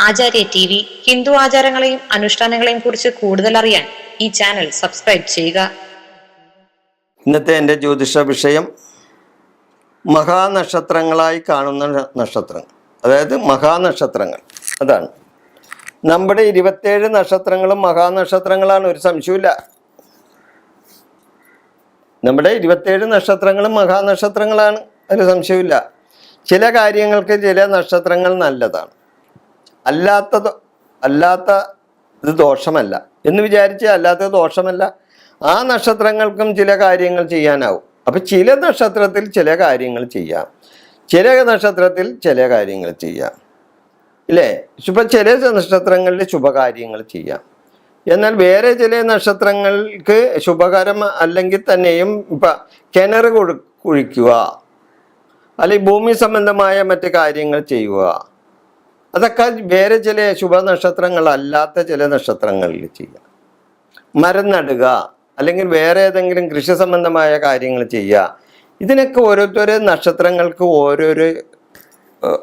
ആചാര്യ T V Hindu ആചാരങ്ങളെയും അനുഷ്ഠാനങ്ങളെയും കുറിച്ച് കൂടുതൽ അറിയാൻ ഈ ചാനൽ സബ്സ്ക്രൈബ് ചെയ്യുക. ഇന്നത്തെ എന്റെ ജ്യോതിഷ വിഷയം മഹാനക്ഷത്രങ്ങളായി കാണുന്ന നക്ഷത്രങ്ങൾ. അതായത് മഹാനക്ഷത്രങ്ങൾ. അതാണ്. നമ്മുടെ ഇരുപത്തേഴ് നക്ഷത്രങ്ങളും മഹാനക്ഷത്രങ്ങളാണ്. ഒരു സംശയമില്ല നമ്മുടെ ഇരുപത്തേഴ് നക്ഷത്രങ്ങളും മഹാനക്ഷത്രങ്ങളാണ്. ഒരു സംശയമില്ല ചില കാര്യങ്ങൾക്ക് ചില നക്ഷത്രങ്ങൾ നല്ലതാണ്. അല്ലാത്തത് അല്ലാത്ത ഇത് ദോഷമല്ല എന്ന് വിചാരിച്ച് അല്ലാത്തത് ദോഷമല്ല. ആ നക്ഷത്രങ്ങൾക്കും ചില കാര്യങ്ങൾ ചെയ്യാനാവും. അപ്പം ചില നക്ഷത്രത്തിൽ ചില കാര്യങ്ങൾ ചെയ്യാം. ചില നക്ഷത്രത്തിൽ ചില കാര്യങ്ങൾ ചെയ്യാം. ഇല്ലേ? ഇപ്പം ചില നക്ഷത്രങ്ങളിൽ ശുഭകാര്യങ്ങൾ ചെയ്യാം. എന്നാൽ വേറെ ചില നക്ഷത്രങ്ങൾക്ക് ശുഭകരം അല്ലെങ്കിൽ തന്നെയും ഇപ്പം കിണർ കുഴി കുഴിക്കുക. അല്ലെങ്കിൽ ഭൂമി സംബന്ധമായ മറ്റ് കാര്യങ്ങൾ ചെയ്യുക. അതൊക്കെ വേറെ ചില ശുഭനക്ഷത്രങ്ങളല്ലാത്ത ചില നക്ഷത്രങ്ങളിൽ ചെയ്യുക മരം നടുക അല്ലെങ്കിൽ വേറെ ഏതെങ്കിലും കൃഷി സംബന്ധമായ കാര്യങ്ങൾ ചെയ്യുക. ഇതിനൊക്കെ ഓരോരുത്തരോ നക്ഷത്രങ്ങൾക്ക് ഓരോരോ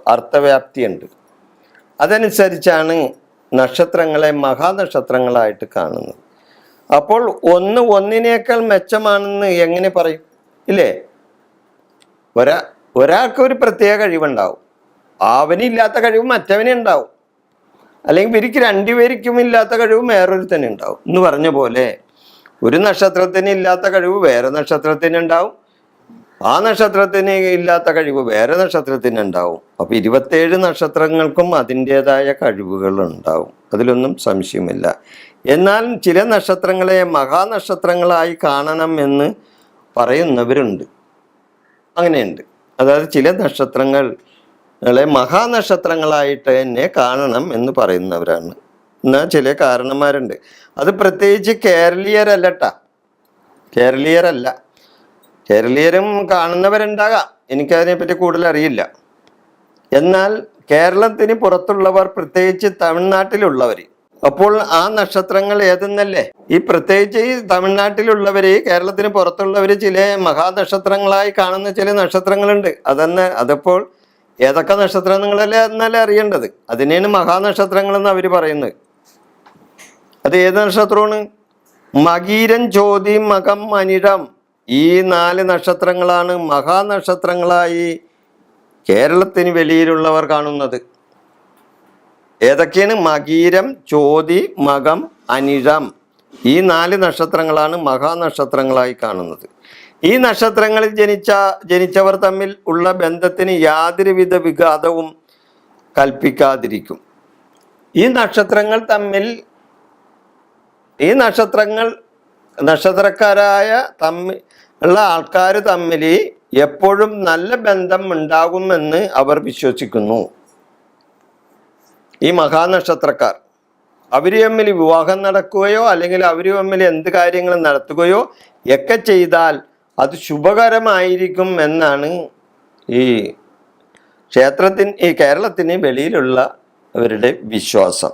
അർത്ഥവ്യാപ്തിയുണ്ട്. അതനുസരിച്ചാണ് നക്ഷത്രങ്ങളെ മഹാനക്ഷത്രങ്ങളായിട്ട് കാണുന്നത്. അപ്പോൾ ഒന്ന് ഒന്നിനേക്കാൾ മെച്ചമാണെന്ന് എങ്ങനെ പറയും? ഇല്ലേ? ഒരാ ഒരാൾക്ക് ഒരു പ്രത്യേക കഴിവുണ്ടാവും. അവനില്ലാത്ത കഴിവ് മറ്റവനെ ഉണ്ടാവും. അല്ലെങ്കിൽ ഇവർക്ക് രണ്ടുപേർക്കും ഇല്ലാത്ത കഴിവ് വേറൊരുത്തന്നെ ഉണ്ടാവും. എന്ന് പറഞ്ഞ പോലെ ഒരു നക്ഷത്രത്തിന് ഇല്ലാത്ത കഴിവ് വേറെ നക്ഷത്രത്തിന് ഉണ്ടാവും. ആ നക്ഷത്രത്തിന് ഇല്ലാത്ത കഴിവ് വേറെ നക്ഷത്രത്തിന് ഉണ്ടാവും. അപ്പൊ ഇരുപത്തേഴ് നക്ഷത്രങ്ങൾക്കും അതിന്റെതായ കഴിവുകൾ ഉണ്ടാവും. അതിലൊന്നും സംശയമില്ല. എന്നാൽ ചില നക്ഷത്രങ്ങളെ മഹാനക്ഷത്രങ്ങളായി കാണണം എന്ന് പറയുന്നവരുണ്ട്. അങ്ങനെയുണ്ട്. അതായത് ചില നക്ഷത്രങ്ങളെ മഹാനക്ഷത്രങ്ങളായിട്ട് തന്നെ കാണണം എന്ന് പറയുന്നവരാണ്. എന്നാൽ ചില കാരണന്മാരുണ്ട്. അത് പ്രത്യേകിച്ച് കേരളീയരല്ലട്ടാ. കേരളീയരല്ല. കേരളീയരും കാണുന്നവരുണ്ടാകാം. എനിക്കതിനെപ്പറ്റി കൂടുതൽ അറിയില്ല എന്നാൽ കേരളത്തിന് പുറത്തുള്ളവർ പ്രത്യേകിച്ച് തമിഴ്നാട്ടിലുള്ളവർ അപ്പോൾ ആ നക്ഷത്രങ്ങൾ ഏതെന്നല്ലേ? ഈ പ്രത്യേകിച്ച് ഈ തമിഴ്നാട്ടിലുള്ളവര് കേരളത്തിന് പുറത്തുള്ളവർ ചില മഹാനക്ഷത്രങ്ങളായി കാണുന്ന ചില നക്ഷത്രങ്ങളുണ്ട്. അതെന്ന് അതപ്പോൾ ഏതൊക്കെ നക്ഷത്രം നിങ്ങളല്ലേ എന്നല്ലേ അറിയേണ്ടത്. അതിനെയാണ് മഹാനക്ഷത്രങ്ങൾ എന്ന് അവർ പറയുന്നത്. അത് ഏത് നക്ഷത്രമാണ്? മകീരൻ ജ്യോതി മകം അനിഴം ഈ നാല് നക്ഷത്രങ്ങളാണ് മഹാനക്ഷത്രങ്ങളായി കേരളത്തിന് വെളിയിലുള്ളവർ കാണുന്നത്. ഏതൊക്കെയാണ്? മകീരം ജ്യോതി മകം അനിഴം. ഈ നാല് നക്ഷത്രങ്ങളാണ് മഹാനക്ഷത്രങ്ങളായി കാണുന്നത്. ഈ നക്ഷത്രങ്ങളിൽ ജനിച്ച ജനിച്ചവർ തമ്മിൽ ഉള്ള ബന്ധത്തിന് യാതൊരുവിധ വിഘാതവും കൽപ്പിക്കാതിരിക്കും. ഈ നക്ഷത്രങ്ങൾ തമ്മിൽ ഈ നക്ഷത്രങ്ങൾ നക്ഷത്രക്കാരായ തമ്മിൽ ഉള്ള ആൾക്കാർ തമ്മിൽ എപ്പോഴും നല്ല ബന്ധം ഉണ്ടാകുമെന്ന് അവർ വിശ്വസിക്കുന്നു. ഈ മഹാനക്ഷത്രക്കാർ അവർ തമ്മിൽ വിവാഹം നടക്കുകയോ അല്ലെങ്കിൽ അവർ തമ്മിൽ എന്ത് കാര്യങ്ങൾ നടത്തുകയോ ഒക്കെ ചെയ്താൽ അത് ശുഭകരമായിരിക്കും എന്നാണ് ഈ ക്ഷേത്രത്തിന് ഈ കേരളത്തിന് വെളിയിലുള്ള അവരുടെ വിശ്വാസം.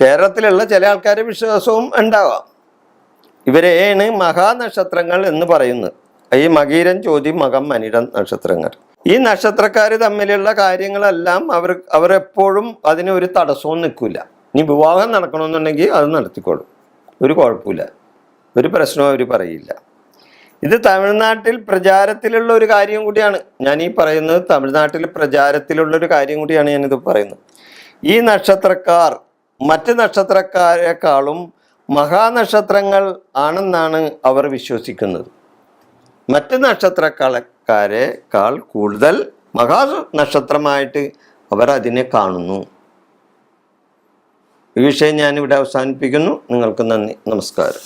കേരളത്തിലുള്ള ചില ആൾക്കാരുടെ വിശ്വാസവും ഉണ്ടാവാം. ഇവരെയാണ് മഹാനക്ഷത്രങ്ങൾ എന്ന് പറയുന്നത്. ഈ മകീരൻ ചോതി മകം മനിടൻ നക്ഷത്രങ്ങൾ. ഈ നക്ഷത്രക്കാർ തമ്മിലുള്ള കാര്യങ്ങളെല്ലാം അവർ അവരെപ്പോഴും അതിന് ഒരു തടസ്സവും നിൽക്കില്ല ഇനി വിവാഹം നടക്കണമെന്നുണ്ടെങ്കിൽ അത് നടത്തിക്കോളും. ഒരു കുഴപ്പമില്ല. ഒരു പ്രശ്നവും അവർ പറയില്ല. ഇത് തമിഴ്നാട്ടിൽ പ്രചാരത്തിലുള്ള ഒരു കാര്യം കൂടിയാണ്. ഞാൻ ഈ പറയുന്നത് തമിഴ്നാട്ടിൽ പ്രചാരത്തിലുള്ള ഒരു കാര്യം കൂടിയാണ് ഞാനിത് പറയുന്നത്. ഈ നക്ഷത്രക്കാർ മറ്റ് നക്ഷത്രക്കാരെക്കാളും മഹാനക്ഷത്രങ്ങൾ ആണെന്നാണ് അവർ വിശ്വസിക്കുന്നത്. മറ്റ് നക്ഷത്രക്കാരെക്കാൾ കൂടുതൽ മഹാ നക്ഷത്രമായിട്ട് അവർ അതിനെ കാണുന്നു. ഈ വിഷയം ഞാനിവിടെ അവസാനിപ്പിക്കുന്നു. നിങ്ങൾക്ക് നന്ദി. നമസ്കാരം.